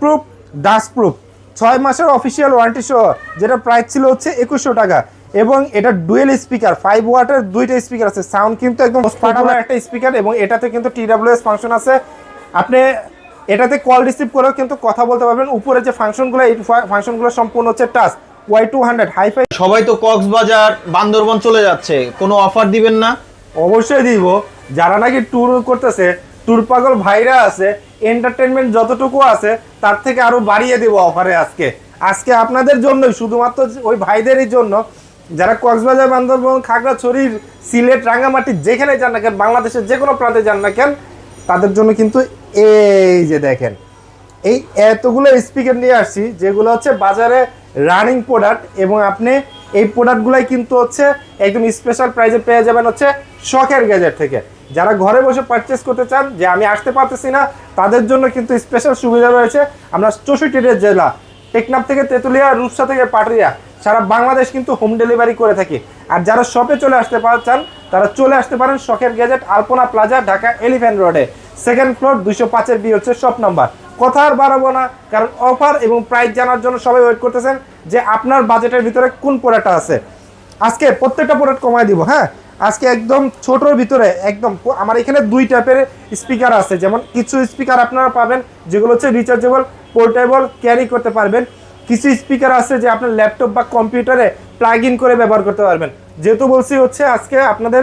Proof dust proof ছয় মাসের official warranty সহ যেটা প্রাইস ছিল হচ্ছে একুশশো টাকা। এবং এটা ডুয়েল স্পিকার ফাইভ ওয়াটের দুইটা স্পিকার আছে। সাউন্ড কিন্তু একদম পাঠাবার একটা স্পিকার এবং এটাতে কিন্তু টিডাব্লিউএস ফাংশন আছে। আপনি এটাতে কল রিসিভ করেও কিন্তু কথা বলতে পারবেন। উপরে যে ফাংশনগুলো এই ফাংশনগুলো সম্পূর্ণ হচ্ছে touch Y two hundred hi fi সবাই তো কক্সবাজার বান্দরবন চলে যাচ্ছে। কোনো অফার দিবেন না? অবশ্যই দিব। যারা নাকি ট্যুর করতেছে ট্যুর পাগল ভাইরা আছে এন্টারটেনমেন্ট যতটুকু আছে, তার থেকে আরও বাড়িয়ে দেবো অফারে আজকে। আজকে আপনাদের জন্যই, শুধুমাত্র ওই ভাইদেরই জন্য। যারা কক্সবাজার, বান্দরবন খাগড়াছড়ির সিলেট, রাঙ্গামাটি যেখানে যান না কেন, বাংলাদেশের যে কোনো প্রান্তে যান না কেন, তাদের জন্য কিন্তু এই যে দেখেন, এই এতগুলো স্পিকার নিয়ে আসছি, যেগুলো হচ্ছে বাজারে রানিং প্রোডাক্ট এবং আপনি এই প্রোডাক্টগুলাই কিন্তু হচ্ছে একদম স্পেশাল প্রাইজে পেয়ে যাবেন হচ্ছে শখের গ্যাজেট থেকে। যারা ঘরে বসে পারচেস করতে চান যে আমি আসতে পারতেছি না, তাদের জন্য কিন্তু স্পেশাল সুবিধা রয়েছে। আমরা চৌষট্টিটা জেলা, টেকনাফ থেকে তেঁতুলিয়া, রূপসা থেকে পাটুরিয়া, সারা বাংলাদেশ কিন্তু হোম ডেলিভারি করে থাকি। আর যারা শপে চলে আসতে চান, তারা চলে আসতে পারেন শখের gadget Alpana plaza Dhaka elephant রোডে সেকেন্ড ফ্লোর দুশো পাঁচের বি হচ্ছে শপ নাম্বার কথা আর বাড়াবো না, কারণ অফার এবং প্রাইস জানার জন্য সবাই ওয়েট করতেছেন যে আপনার বাজেটের ভিতরে কোন প্রোডাক্টটা আছে। আজকে প্রত্যেকটা প্রোডাক্ট কমায় দিব হ্যাঁ? আজকে একদম ছোটোর ভিতরে, একদম আমার এখানে দুই টাইপের স্পিকার আছে। যেমন কিছু স্পিকার আপনারা পাবেন, যেগুলো হচ্ছে রিচার্জেবল পোর্টেবল ক্যারি করতে পারবেন। কিছু স্পিকার আছে যে আপনার ল্যাপটপ বা কম্পিউটারে প্লাগ ইন করে ব্যবহার করতে পারবেন। যেহেতু বলছি হচ্ছে আজকে আপনাদের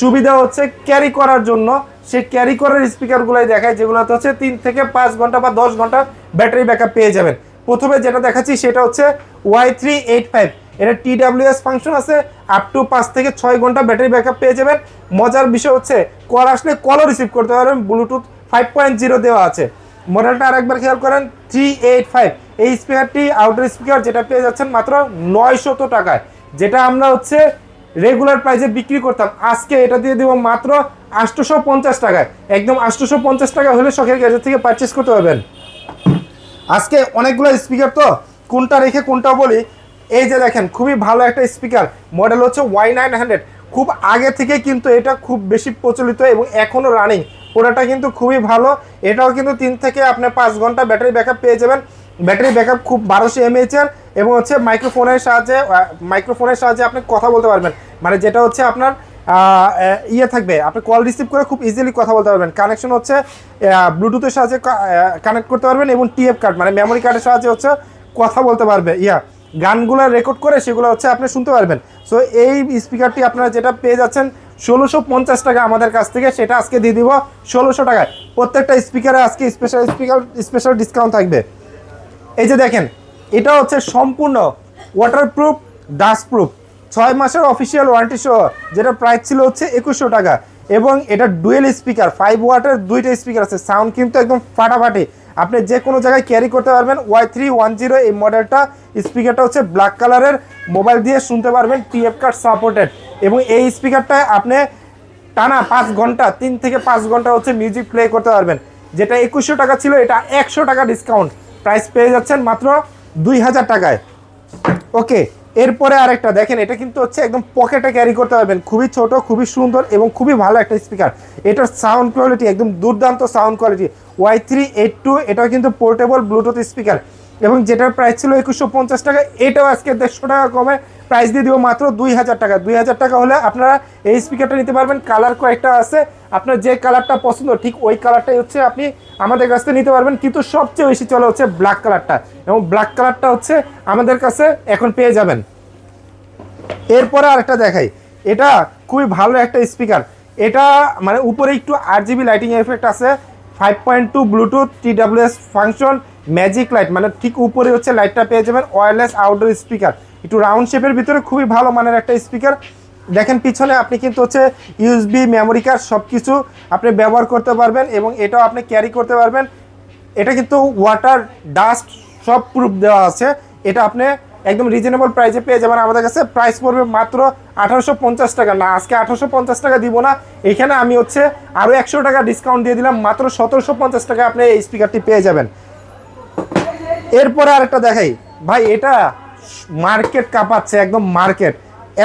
সুবিধা হচ্ছে ক্যারি করার জন্য। সে ক্যারি করার স্পিকারগুলোই দেখায়, যেগুলোতে হচ্ছে তিন থেকে পাঁচ ঘণ্টা বা দশ ঘণ্টা ব্যাটারি ব্যাকআপ পেয়ে যাবেন। প্রথমে যেটা দেখাচ্ছি সেটা হচ্ছে ওয়াই থ্রি এইট ফাইভ এটা টি টিডাব্লিউএস ফাংশন আছে আপ টু পাঁচ থেকে ছয় ঘণ্টা ব্যাটারি ব্যাকআপ পেয়ে যাবেন। মজার বিষয় হচ্ছে কল আসলে কলও রিসিভ করতে পারবেন ব্লুটুথ ফাইভ পয়েন্ট জিরো দেওয়া আছে। মডেলটা আরেকবার খেয়াল করেন থ্রি এইট ফাইভ এই স্পিকারটি আউটডোর স্পিকার যেটা পেয়ে যাচ্ছেন মাত্র নয়শত টাকায়, যেটা আমরা হচ্ছে রেগুলার প্রাইসে বিক্রি করতাম। আজকে এটা দিয়ে দেবো মাত্র আটশোশো পঞ্চাশ টাকায়। একদম আটশোশো পঞ্চাশ টাকা হলে শখের গ্যাজেট থেকে পারচেস করতে পারবেন। আজকে অনেকগুলো স্পিকার তো, কোনটা রেখে কোনটা বলি এই যে দেখেন, খুবই ভালো একটা স্পিকার মডেল হচ্ছে ওয়াই নাইন হান্ড্রেড খুব আগে থেকে কিন্তু এটা খুব বেশি প্রচলিত এবং এখনও রানিং পুরোটা কিন্তু খুবই ভালো। এটাও কিন্তু তিন থেকে আপনি পাঁচ ঘণ্টা ব্যাটারি ব্যাকআপ পেয়ে যাবেন। ব্যাটারি ব্যাকআপ খুব বারোশো এমএইচের এবং হচ্ছে মাইক্রোফোনের সাহায্যে মাইক্রোফোনের সাহায্যে আপনি কথা বলতে পারবেন। মানে যেটা হচ্ছে আপনার ইয়ে থাকবে, আপনি কল রিসিভ করে খুব ইজিলি কথা বলতে পারবেন। কানেকশন হচ্ছে ব্লুটুথের সাহায্যে কানেক্ট করতে পারবেন এবং টিএফ কার্ড মানে মেমোরি কার্ডের সাহায্যে হচ্ছে কথা বলতে পারবে, ইয়া। গানগুলো রেকর্ড করে সেগুলো হচ্ছে আপনি শুনতে পারবেন। সো এই স্পিকারটি আপনারা যেটা পেয়ে যাচ্ছেন, ষোলোশো পঞ্চাশ টাকা আমাদের কাছ থেকে, সেটা আজকে দিয়ে দিব ষোলোশো টাকায়। প্রত্যেকটা স্পিকারে আজকে স্পেশাল স্পিকার স্পেশাল ডিসকাউন্ট থাকবে। এই যে দেখেন, এটা হচ্ছে সম্পূর্ণ ওয়াটারপ্রুফ ডাস্ট প্রুফ ছয় মাসের অফিসিয়াল ওয়ারেন্টি সহ, যেটা প্রাইস ছিল হচ্ছে একুশশো টাকা। এবং এটা ডুয়েল স্পিকার ফাইভ ওয়াটের দুইটা স্পিকার আছে। সাউন্ড কিন্তু একদম ফাটাফাটি। আপনি যে কোনো জায়গায় ক্যারি করতে পারবেন ওয়াই থ্রি ওয়ান জিরো এই মডেলটা স্পিকারটা হচ্ছে ব্ল্যাক কালারের মোবাইল দিয়ে শুনতে পারবেন টিএফ কার্ড সাপোর্টেড এবং এই স্পিকারটায় আপনি টানা পাঁচ ঘণ্টা, তিন থেকে পাঁচ ঘণ্টা হচ্ছে মিউজিক প্লে করতে পারবেন। যেটা একুশশো টাকা ছিল, এটা একশো টাকা ডিসকাউন্ট প্রাইস পেয়ে যাচ্ছেন মাত্র দুই হাজার টাকায়। ওকে এরপরে আরেকটা, দেখেন, এটা কিন্তু হচ্ছে একদম পকেটে ক্যারি করতে পারবেন। খুবই ছোট, খুবই সুন্দর এবং খুবই ভালো একটা স্পিকার এটার সাউন্ড কোয়ালিটি একদম দুর্দান্ত sound quality Y three eight two এটাও কিন্তু পোর্টেবল ব্লুটুথ স্পিকার এবং যেটার প্রাইস ছিল একুশশো পঞ্চাশ টাকা, এটাও আজকে দেড়শো টাকা কমে প্রাইস দিয়ে দিব মাত্র দুই হাজার টাকা। দুই হাজার টাকা হলে আপনারা এই স্পিকারটা নিতে পারবেন কালার কয়েকটা আছে। আপনার যে কালারটা পছন্দ, ঠিক ওই কালারটাই হচ্ছে আপনি আমাদের কাছ থেকে নিতে পারবেন। কিন্তু সবচেয়ে বেশি চলে হচ্ছে ব্ল্যাক কালারটা এবং ব্ল্যাক কালারটা হচ্ছে আমাদের কাছে এখন পেয়ে যাবেন। এরপরে আরেকটা দেখাই। এটা খুবই ভালো একটা স্পিকার এটা মানে উপরে একটু আট জিবি লাইটিং এফেক্ট আছে। Five point two Bluetooth TWS function magic light মানে ঠিক উপরে হচ্ছে লাইটটা পেয়ে যাবেন ওয়্যারলেস আউটডোর স্পিকার একটু রাউন্ড শেপের ভিতরে খুবই ভালো মানের একটা স্পিকার দেখেন পিছনে আপনি কিন্তু হচ্ছে ইউএসবি মেমোরি কার্ড সব কিছু আপনি ব্যবহার করতে পারবেন এবং এটাও আপনি ক্যারি করতে পারবেন। এটা কিন্তু ওয়াটার ডাস্ট সব প্রুফ দেওয়া আছে। এটা আপনি একদম রিজনেবল প্রাইসে পেয়ে যাবেন। আমাদের কাছে প্রাইস পড়বে মাত্র আঠারোশো পঞ্চাশ টাকা। না, আজকে আঠারোশো পঞ্চাশ টাকা দিব না। এখানে আমি হচ্ছে আরও একশো টাকা ডিসকাউন্ট দিয়ে দিলাম। মাত্র সতেরোশো পঞ্চাশ টাকা আপনি এই স্পিকারটি পেয়ে যাবেন। এরপরে আরেকটা দেখাই। ভাই, এটা মার্কেট কাঁপাচ্ছে, একদম মার্কেট।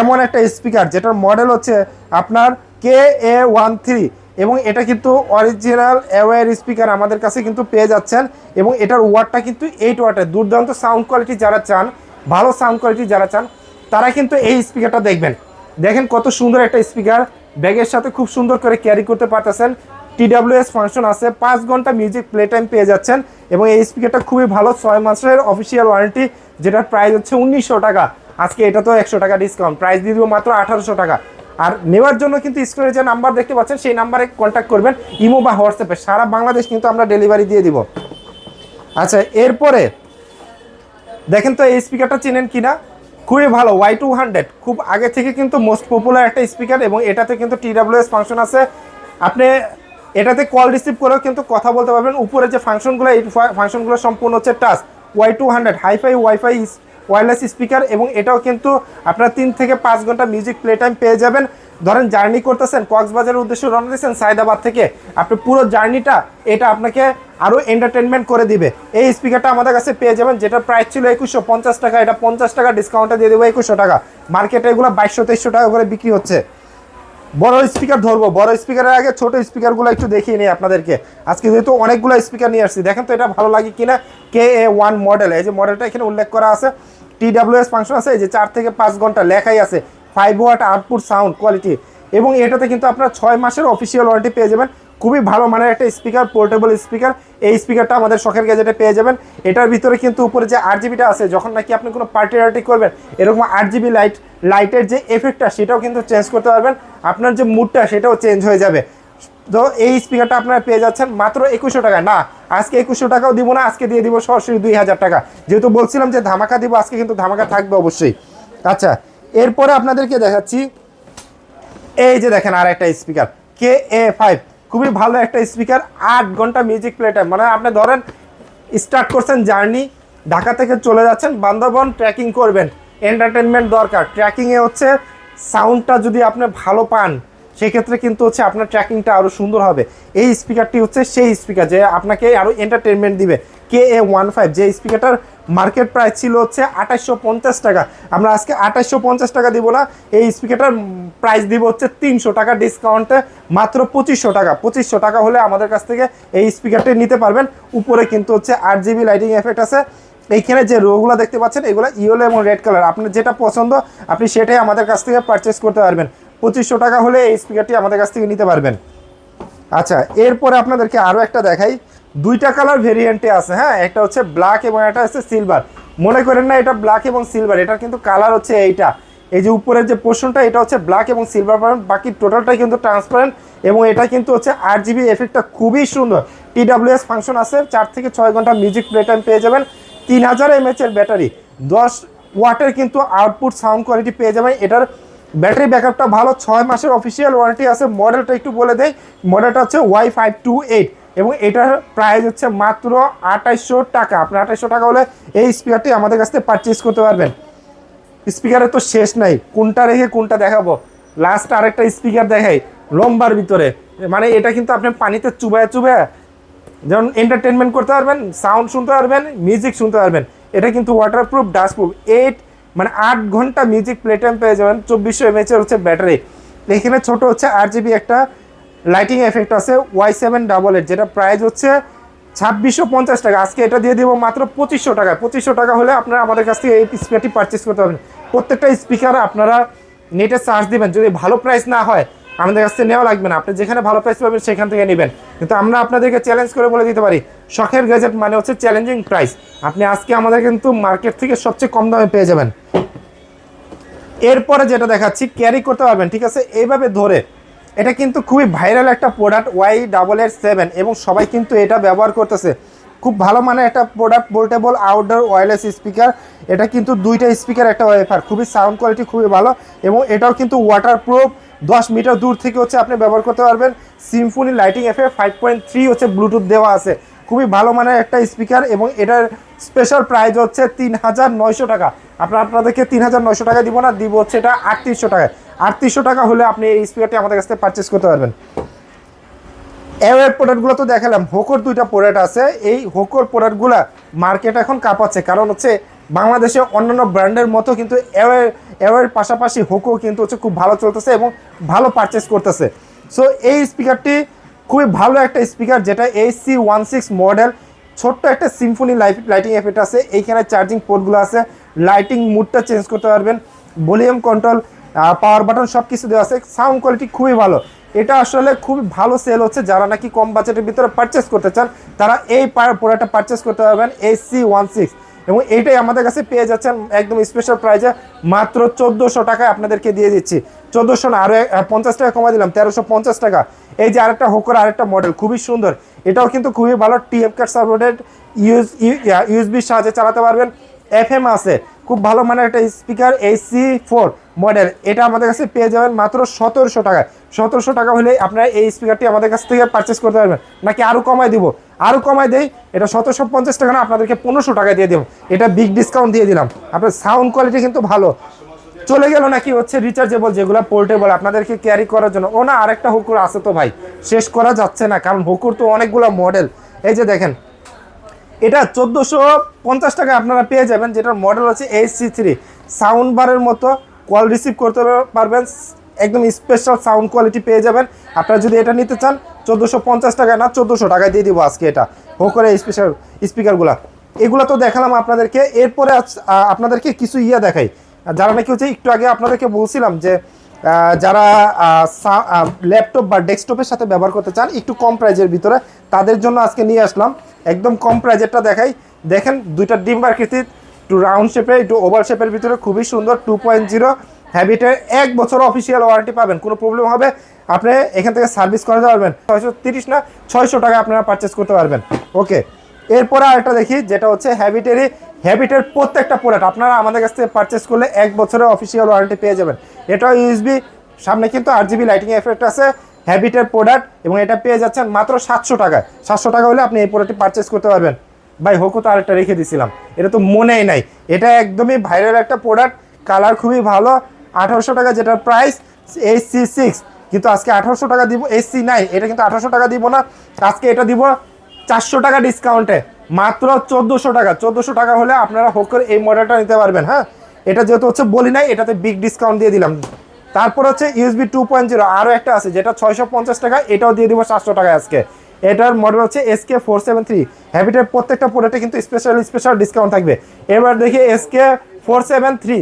এমন একটা স্পিকার, যেটার মডেল হচ্ছে আপনার কে এ ওয়ান থ্রি এবং এটা কিন্তু অরিজিনাল অ্যাওয়ার স্পিকার আমাদের কাছে কিন্তু পেয়ে যাচ্ছেন এবং এটার ওয়াটটা কিন্তু এইট ওয়াটের দুর্দান্ত সাউন্ড কোয়ালিটি যারা চান, ভালো সাউন্ড কোয়ালিটি যারা চান, তারা কিন্তু এই স্পিকারটা দেখবেন। দেখেন কত সুন্দর একটা স্পিকার ব্যাগের সাথে খুব সুন্দর করে ক্যারি করতে পারতেছেন। টিডাব্লিউএস ফাংশন আছে, পাঁচ ঘণ্টা মিউজিক প্লে টাইম পেয়ে যাচ্ছেন এবং এই স্পিকারটা খুবই ভালো, ছয় মাসের অফিসিয়াল ওয়ারেন্টি যেটার প্রাইস হচ্ছে উনিশশো টাকা। আজকে এটা তো একশো টাকা ডিসকাউন্ট প্রাইস দিয়ে দেবো মাত্র আঠারোশো টাকা। আর নেওয়ার জন্য কিন্তু স্ক্রিনে যে নাম্বার দেখতে পাচ্ছেন, সেই নাম্বারে কন্ট্যাক্ট করবেন, ইমো বা হোয়াটসঅ্যাপে। সারা বাংলাদেশ কিন্তু আমরা ডেলিভারি দিয়ে দিব। আচ্ছা এরপরে দেখেন তো এই স্পিকারটা চেনেন কিনা? খুবই ভালো ওয়াই টু হান্ড্রেড খুব আগে থেকে কিন্তু মোস্ট পপুলার একটা স্পিকার এবং এটাতে কিন্তু টিডাব্লিউএস ফাংশন আছে। আপনি এটাতে কল রিসিভ করেও কিন্তু কথা বলতে পারবেন। উপরে যে ফাংশনগুলো, এই ফাংশনগুলো সম্পূর্ণ হচ্ছে touch Y two hundred hi fi wifi wireless speaker এবং এটাও কিন্তু আপনার তিন থেকে পাঁচ ঘণ্টা মিউজিক প্লে টাইম পেয়ে যাবেন। ধরেন জার্নি করতেছেন, কক্সবাজারের উদ্দেশ্যে রওনা দিয়েছেন সাইদাবাদ থেকে। আপনি পুরো জার্নিটা এটা আপনাকে আরও এন্টারটেনমেন্ট করে দিবে। এই স্পিকারটা আমাদের কাছে পেয়ে যাবেন যেটা প্রাইস ছিল একুশশো পঞ্চাশ টাকা। এটা পঞ্চাশ টাকা ডিসকাউন্টে দিয়ে দেবো একুশশো টাকা। মার্কেটে এগুলো বাইশশো তেইশশো টাকা করে বিক্রি হচ্ছে। বড় স্পিকার ধরবো, বড় স্পিকারের আগে ছোট স্পিকারগুলো একটু দেখিয়ে নিই আপনাদেরকে। আজকে যেহেতু অনেকগুলো স্পিকার নিয়ে আসছি, দেখেন তো এটা ভালো লাগে কিনা? কে এ ওয়ান মডেল এই যে মডেলটা এখানে উল্লেখ করা আছে। টি টিডাব্লিউএস ফাংশন আছে, এই যে চার থেকে পাঁচ ঘণ্টা লেখাই আছে। Five watt output sound quality এবং এটাতে কিন্তু আপনার ছয় মাসের অফিসিয়াল ওয়ারেন্টি পেয়ে যাবেন। খুবই ভালো মানের একটা স্পিকার পোর্টেবল স্পিকার এই স্পিকারটা আমাদের শখের গ্যাজেটে পেয়ে যাবেন। এটার ভিতরে কিন্তু উপরে যে আট জিবিটা আছে, যখন নাকি আপনি কোনো পার্টি টার্টি করবেন, এরকম আট জিবি লাইট লাইটের যে এফেক্টটা সেটাও কিন্তু চেঞ্জ করতে পারবেন। আপনার যে মুডটা সেটাও চেঞ্জ হয়ে যাবে। তো এই স্পিকারটা আপনারা পেয়ে যাচ্ছেন মাত্র একুশশো টাকা। না, আজকে একুশশো টাকাও দিব না, আজকে দিয়ে দিব সরাসরি দুই হাজার টাকা। যেহেতু বলছিলাম যে ধামাকা দিব, আজকে কিন্তু ধামাকা থাকবে অবশ্যই। আচ্ছা এরপরে আপনাদেরকে দেখাচ্ছি, এই যে দেখেন আর একটা স্পিকার কে এ ফাইভ খুবই ভালো একটা স্পিকার আট ঘণ্টা মিউজিক প্লে টাইম মানে আপনি ধরেন স্টার্ট করছেন জার্নি ঢাকা থেকে চলে যাচ্ছেন, বান্দরবন ট্র্যাকিং করবেন। এন্টারটেনমেন্ট দরকার। ট্র্যাকিংয়ে হচ্ছে সাউন্ডটা যদি আপনি ভালো পান, সেক্ষেত্রে কিন্তু হচ্ছে আপনার ট্র্যাকিংটা আরও সুন্দর হবে। এই স্পিকারটি হচ্ছে সেই স্পিকার যে আপনাকে আরও এন্টারটেনমেন্ট দিবে। কে এ ওয়ান ফাইভ যে স্পিকারটার মার্কেট প্রাইস ছিল হচ্ছে আঠাশশো পঞ্চাশ টাকা। আমরা আজকে আঠাশশো পঞ্চাশ টাকা দিব না, এই স্পিকারটার প্রাইস দিব হচ্ছে তিনশো টাকা ডিসকাউন্টে মাত্র পঁচিশশো টাকা। পঁচিশশো টাকা হলে আমাদের কাছ থেকে এই স্পিকারটি নিতে পারবেন। উপরে কিন্তু হচ্ছে আট জিবি লাইটিং এফেক্ট আছে। এইখানে যে রোগুলো দেখতে পাচ্ছেন, এগুলো ইয়েলো এবং রেড কালার। আপনার যেটা পছন্দ, আপনি সেটাই আমাদের কাছ থেকে পারচেস করতে পারবেন। পঁচিশশো টাকা হলে এই স্পিকারটি আমাদের কাছ থেকে নিতে পারবেন। আচ্ছা এরপরে আপনাদেরকে আরও একটা দেখাই। দুইটা কালার ভেরিয়েন্টে আছে হ্যাঁ? একটা হচ্ছে ব্ল্যাক এবং একটা হচ্ছে সিলভার মনে করেন না, এটা ব্ল্যাক এবং সিলভার এটার কিন্তু কালার হচ্ছে এইটা। এই যে উপরের যে পোর্শনটা এটা হচ্ছে ব্ল্যাক এবং সিলভার পাবেন বাকি টোটালটাই কিন্তু ট্রান্সপারেন্ট এবং এটা কিন্তু হচ্ছে আট জিবি এফেক্টটা খুবই সুন্দর। টিডাব্লিউএস ফাংশন আছে, চার থেকে ছয় ঘণ্টা মিউজিক প্লে টাইম পেয়ে যাবেন। তিন হাজার এমএচ এর ব্যাটারি দশ ওয়াটের কিন্তু আউটপুট সাউন্ড কোয়ালিটি পেয়ে যাবেন। এটার ব্যাটারি ব্যাকআপটা ভালো। ছয় মাসের অফিসিয়াল ওয়ারেন্টি আছে। মডেলটা একটু বলে দেয় মডেলটা হচ্ছে ওয়াই ফাইভ টু এইট এবং এটার প্রাইস হচ্ছে মাত্র আঠাইশশো টাকা। আপনার আঠাইশশো টাকা হলে এই স্পিকারটি আমাদের কাছ থেকে পারচেস করতে পারবেন। স্পিকারের তো শেষ নাই। কোনটা রেখে কোনটা দেখাবো? লাস্ট আরেকটা স্পিকার দেখাই। লম্বার ভিতরে। মানে এটা কিন্তু আপনি পানিতে চুবায় চুবায় যেমন এন্টারটেনমেন্ট করতে পারবেন সাউন্ড শুনতে পারবেন মিউজিক শুনতে পারবেন, এটা কিন্তু ওয়াটারপ্রুফ ডাস্টপ্রুফ এইট মানে আট ঘণ্টা মিউজিক প্লে টাইম পেয়ে যাবেন, চব্বিশশো এমএচের হচ্ছে ব্যাটারি এখানে ছোট হচ্ছে আট জিবি একটা লাইটিং এফেক্ট আছে ওয়াই সেভেন ডাবল এইট যেটা প্রাইস হচ্ছে ছাব্বিশশো পঞ্চাশ টাকা। আজকে এটা দিয়ে দেবো মাত্র পঁচিশশো টাকা। পঁচিশশো টাকা হলে আপনারা আমাদের কাছ থেকে এই স্পিকারটি পারচেস করতে পারবেন। প্রত্যেকটা স্পিকার আপনারা নেটে চার্জ দিবেন। যদি ভালো প্রাইস না হয় আমাদের কাছ থেকে নেওয়া লাগবে না। আপনি যেখানে ভালো প্রাইস পাবেন সেখান থেকে নেবেন। কিন্তু আমরা আপনাদেরকে চ্যালেঞ্জ করে বলে দিতে পারি, শখের গ্যাজেট মানে হচ্ছে চ্যালেঞ্জিং প্রাইস আপনি আজকে আমাদের কিন্তু মার্কেট থেকে সবচেয়ে কম দামে পেয়ে যাবেন। এরপরে যেটা দেখাচ্ছি ক্যারি করতে পারবেন, ঠিক আছে? এইভাবে ধরে, এটা কিন্তু খুবই ভাইরাল একটা প্রোডাক্ট ওয়াই ডাবল এর সেভেন এবং সবাই কিন্তু এটা ব্যবহার করতেছে। খুব ভালো মানে একটা product portable outdoor wireless speaker এটা কিন্তু দুইটা স্পিকার একটা ওয়েফার খুবই সাউন্ড কোয়ালিটি খুবই ভালো এবং এটাও কিন্তু ওয়াটারপ্রুফ দশ মিটার দূর থেকে হচ্ছে আপনি ব্যবহার করতে পারবেন। সিম্ফনি লাইটিং এফে ফাইভ পয়েন্ট থ্রি হচ্ছে ব্লুটুথ দেওয়া আছে। খুবই ভালো মানের একটা স্পিকার এবং এটার স্পেশাল প্রাইস হচ্ছে তিন হাজার নয়শো টাকা। আপনার, আপনাদেরকে তিন হাজার নয়শো টাকা দিব না, দিব হচ্ছে এটা আটত্রিশশো টাকায়। আটত্রিশশো টাকা হলে আপনি এই স্পিকারটি আমাদের কাছ থেকে পারচেস করতে পারবেন। এওয়ের প্রোডাক্টগুলো তো দেখালাম হোকোর দুইটা প্রোডাক্ট আছে। এই হোকোর প্রোডাক্টগুলো মার্কেট এখন কাঁপাচ্ছে। কারণ হচ্ছে বাংলাদেশে অন্যান্য ব্র্যান্ডের মতো কিন্তু এওয়ের এওয়ের পাশাপাশি হোকো কিন্তু হচ্ছে খুব ভালো চলতেছে এবং ভালো পারচেস করতেছে। সো এই স্পিকারটি খুবই ভালো একটা স্পিকার যেটা এসি ওয়ান সিক্স মডেল ছোট্ট একটা সিম্ফনি লাইট লাইটিং এফেক্ট আছে। এইখানে চার্জিং পোর্টগুলো আছে। লাইটিং মুডটা চেঞ্জ করতে পারবেন। ভলিউম কন্ট্রোল পাওয়ার বাটন সব কিছু দেওয়া আছে। সাউন্ড কোয়ালিটি খুবই ভালো। এটা আসলে খুবই ভালো সেল হচ্ছে। যারা নাকি কম বাজেটের ভিতরে পারচেস করতে চান, তারা এই প্রোডাক্টটা পারচেস করতে পারবেন এসি ওয়ান সিক্স এবং এইটাই আমাদের কাছে পেয়ে যাচ্ছেন একদম স্পেশাল প্রাইজে মাত্র চোদ্দোশো টাকায় আপনাদেরকে দিয়ে দিচ্ছি। চোদ্দোশো না আরও পঞ্চাশ টাকা কমা দিলাম, তেরোশো পঞ্চাশ টাকা। এই যে আরেকটা হোকর আরেকটা মডেল খুবই সুন্দর। এটাও কিন্তু খুবই ভালো টিএফ কার্ড সাপোর্টেড ইউজ ইউএসবির সাহায্যে চালাতে পারবেন। এফ এম আছে, খুব ভালো মানের একটা স্পিকার এসি ফোর মডেল এটা আমাদের কাছে পেয়ে যাবেন মাত্র সতেরোশো টাকায়। সতেরোশো টাকা হলে আপনারা এই স্পিকারটি আমাদের কাছ থেকে পারচেস করতে পারবেন। নাকি আরও কমায় দিব? আরও কমায় দেই, এটা সতেরোশো পঞ্চাশ টাকা না, আপনাদেরকে পনেরোশো টাকা দিয়ে দেবো। এটা বিগ ডিসকাউন্ট দিয়ে দিলাম। আপনার সাউন্ড কোয়ালিটি কিন্তু ভালো। চলে গেল নাকি হচ্ছে রিচার্জেবল যেগুলো পোর্টেবল আপনাদেরকে ক্যারি করার জন্য। ও না, আরেকটা হুকুর আছে তো ভাই। শেষ করা যাচ্ছে না, কারণ হুকুর তো অনেকগুলো মডেল এই যে দেখেন, এটা চোদ্দোশো পঞ্চাশ টাকা আপনারা পেয়ে যাবেন, যেটার মডেল হচ্ছে এইচ সি থ্রি সাউন্ড বারের মতো কল রিসিভ করতে পারবেন। একদম স্পেশাল সাউন্ড কোয়ালিটি পেয়ে যাবেন। আপনারা যদি এটা নিতে চান, চোদ্দোশো পঞ্চাশ টাকায় না, চোদ্দোশো টাকায় দিয়ে দিব আজকে এটা। হোকরে স্পেশাল স্পিকারগুলো এগুলো তো দেখালাম আপনাদেরকে। এরপরে আপনাদেরকে কিছু ইয়ে দেখাই। যারা নাকি হচ্ছে একটু আগে আপনাদেরকে বলছিলাম যে যারা ল্যাপটপ বা ডেস্কটপের সাথে ব্যবহার করতে চান, একটু কম প্রাইজের ভিতরে, তাদের জন্য আজকে নিয়ে আসলাম। একদম কম প্রাইজেরটা দেখাই। দেখেন, দুইটা ডিম আকৃতির একটু রাউন্ড শেপে একটু ওভার শেপের ভিতরে, খুবই সুন্দর টু পয়েন্ট জিরো হ্যাবিটের এক বছর অফিসিয়াল ওয়ারেন্টি পাবেন, কোনো প্রবলেম হবে। আপনি এখান থেকে সার্ভিস করাতে পারবেন। ছয়শো তিরিশ না, ছয়শো টাকা আপনারা পারচেস করতে পারবেন। ওকে এরপরে আরেকটা দেখি, যেটা হচ্ছে হ্যাবিটেরই হ্যাবিটের প্রত্যেকটা প্রোডাক্ট আপনারা আমাদের কাছ থেকে পারচেস করলে এক বছরের অফিসিয়াল ওয়ারেন্টি পেয়ে যাবেন। এটাও ইউএসবি সামনে কিন্তু আট জিবি লাইটিং এফেক্ট আছে হ্যাবিটের প্রোডাক্ট এবং এটা পেয়ে যাচ্ছেন মাত্র সাতশো টাকায়। সাতশো টাকা হলে আপনি এই প্রোডাক্টটি পারচেস করতে পারবেন। ভাই, হোকো তো আরেকটা রেখে দিছিলাম। এটা তো মনেই নাই। এটা একদমই ভাইরাল একটা প্রোডাক্ট কালার খুবই ভালো। আঠারোশো টাকা যেটার প্রাইস এইচ সি সিক্স কিন্তু আজকে আঠারোশো টাকা দিব এইচ সি নাইন এটা কিন্তু আঠারোশো টাকা দিব না। আজকে এটা দিব চারশো টাকা ডিসকাউন্টে মাত্র চোদ্দোশো টাকা। চোদ্দোশো টাকা হলে আপনারা হোকের এই মডেলটা নিতে পারবেন হ্যাঁ? এটা যেহেতু হচ্ছে বলি নাই, এটাতে বিগ ডিসকাউন্ট দিয়ে দিলাম। তারপর হচ্ছে ইউএসবি টু পয়েন্ট জিরো আরও একটা আছে, যেটা ছয়শো পঞ্চাশ টাকা, এটাও দিয়ে দিব সাতশো টাকা আজকে। এটার মডেল হচ্ছে এসকে ফোর সেভেন থ্রি হ্যাবিটের প্রত্যেকটা প্রোডাক্টে কিন্তু স্পেশাল স্পেশাল ডিসকাউন্ট থাকবে। এবার দেখি এসকে ফোর সেভেন থ্রি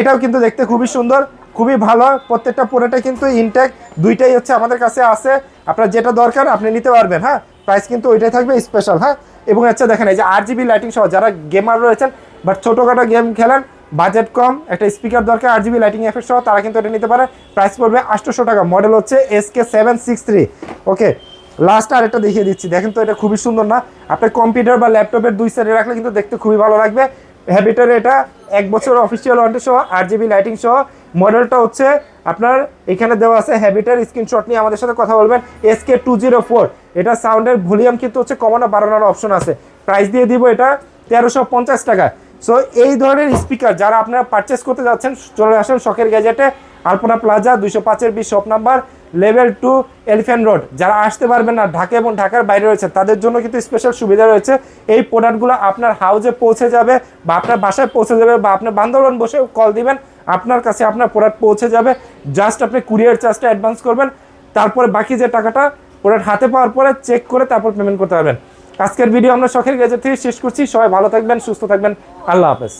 এটাও কিন্তু দেখতে খুবই সুন্দর, খুবই ভালো। প্রত্যেকটা প্রোডাক্টে কিন্তু ইনটেক দুইটাই হচ্ছে আমাদের কাছে আছে। আপনার যেটা দরকার, আপনি নিতে পারবেন হ্যাঁ? প্রাইস কিন্তু ওইটাই থাকবে স্পেশাল হ্যাঁ? এবং হচ্ছে দেখেন, এই যে আট জিবি লাইটিং সহ যারা গেমার রয়েছেন বাট ছোটোখাটো গেম খেলেন বাজেট কম, একটা স্পিকার দরকার আট জিবি লাইটিং এফেক্ট সহ, তারা কিন্তু এটা নিতে পারে। প্রাইস পড়বে আটশোশো টাকা মডেল হচ্ছে S K seven six three okay last আর একটা দেখিয়ে দিচ্ছি, দেখেন তো এটা খুবই সুন্দর না? আপনার কম্পিউটার বা ল্যাপটপের দুই সাইডে রাখলে কিন্তু দেখতে খুবই ভালো লাগবে। হ্যাবিটার এটা এক বছর অফিসিয়াল ওয়ারেন্টি সহ আট জিবি লাইটিং সহ মডেলটা হচ্ছে আপনার এখানে দেওয়া আছে হ্যাবিটার স্ক্রিনশট নিয়ে আমাদের সাথে কথা বলবেন এসকে টু জিরো ফোর এটা সাউন্ডের ভলিউম কিন্তু হচ্ছে কমানো বাড়ানোর অপশন আছে। প্রাইস দিয়ে দিব এটা তেরোশো পঞ্চাশ টাকা। সো এই ধরনের স্পিকার যারা আপনারা পারচেস করতে যাচ্ছেন, চলে আসেন শখের গ্যাজেটে আলপনা প্লাজা, দুইশো পাঁচের বিশ shop number, level two elephant road. যারা আসতে পারবেন না, ঢাকা এবং ঢাকার বাইরে রয়েছে, তাদের জন্য কিন্তু স্পেশাল সুবিধা রয়েছে। এই প্রোডাক্টগুলো আপনার হাউজে পৌঁছে যাবে বা আপনার বাসায় পৌঁছে যাবে বা আপনার বান্ধবন বসে কল দিবেন, আপনার কাছে আপনার প্রোডাক্ট পৌঁছে যাবে। জাস্ট আপনি কুরিয়ার চার্জটা অ্যাডভান্স করবেন, তারপরে বাকি যে টাকাটা প্রোডাক্ট হাতে পাওয়ার পরে চেক করে তারপর পেমেন্ট করতে পারবেন। আজকের ভিডিও আমরা শখের গ্যাজেট থেকে শেষ করছি। সবাই ভালো থাকবেন, সুস্থ থাকবেন। আল্লাহ হাফেজ।